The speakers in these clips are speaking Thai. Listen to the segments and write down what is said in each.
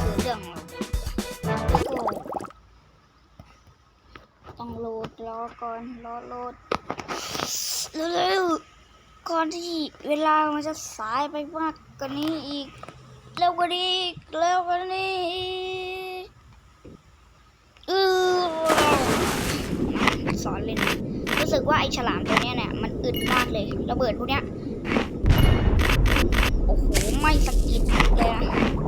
คือเรื่องต้องโหลดรอก่อนรอโหลดเร็วๆก่อนที่เวลามันจะสายไปมากกว่านี้อีกเร็วกว่านี้เร็วกว่านี้ออสอนเล่นรู้สึกว่าไอฉลามตัวเนี้ยเนี่ยมันอึดมากเลยระเบิดพวกเนี้ยโอ้โหไม่สกิดเลยนะ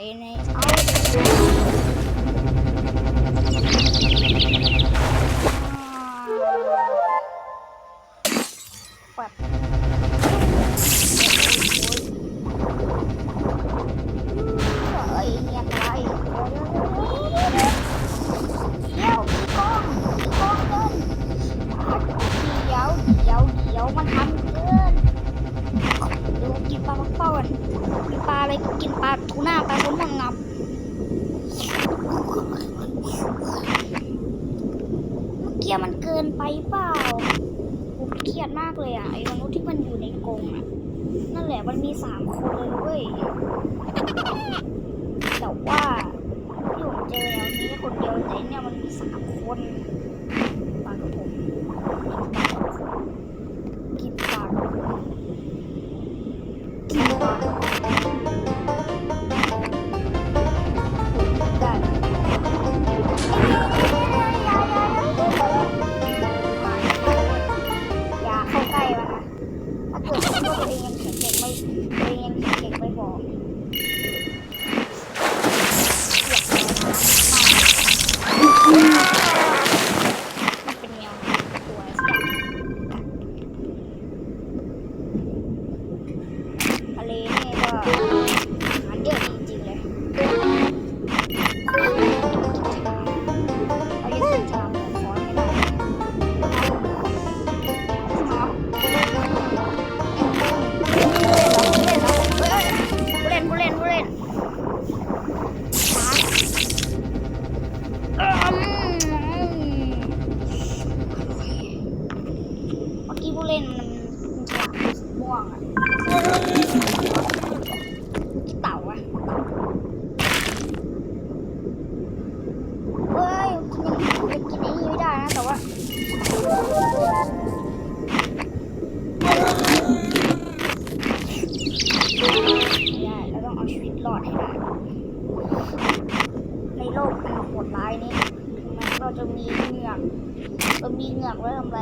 อ ปลากเป้ากันมีปลาอะไรก็กินปลาทูน่าปลาแซลมอนงับเมื่อกี้มันเกินไปเปล่าผมเครียดมากเลยอะไอ้มนุษย์ที่มันอยู่ในกรงอะนั่นแหละมันมีสามคนเลยเว้ยแต่ว่าที่ผมเจอแล้วนี้คนเดียวแต่เนี่ยมันมีสามคนปลากระผม จะมีเหงือกเรามีเหงือกไว้ทำอะไร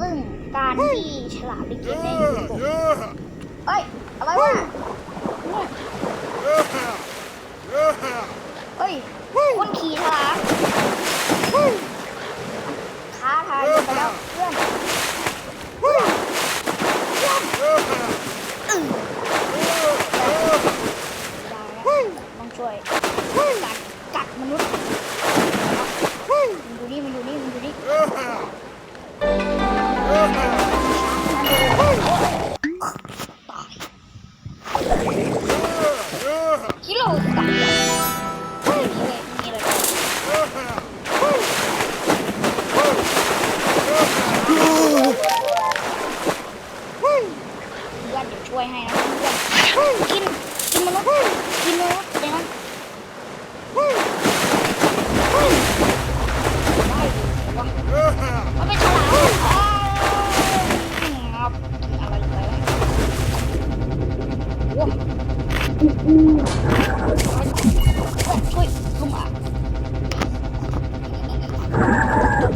ซึ่งการที่ฉลามไปกินในกบเอ้ย อะไรวะ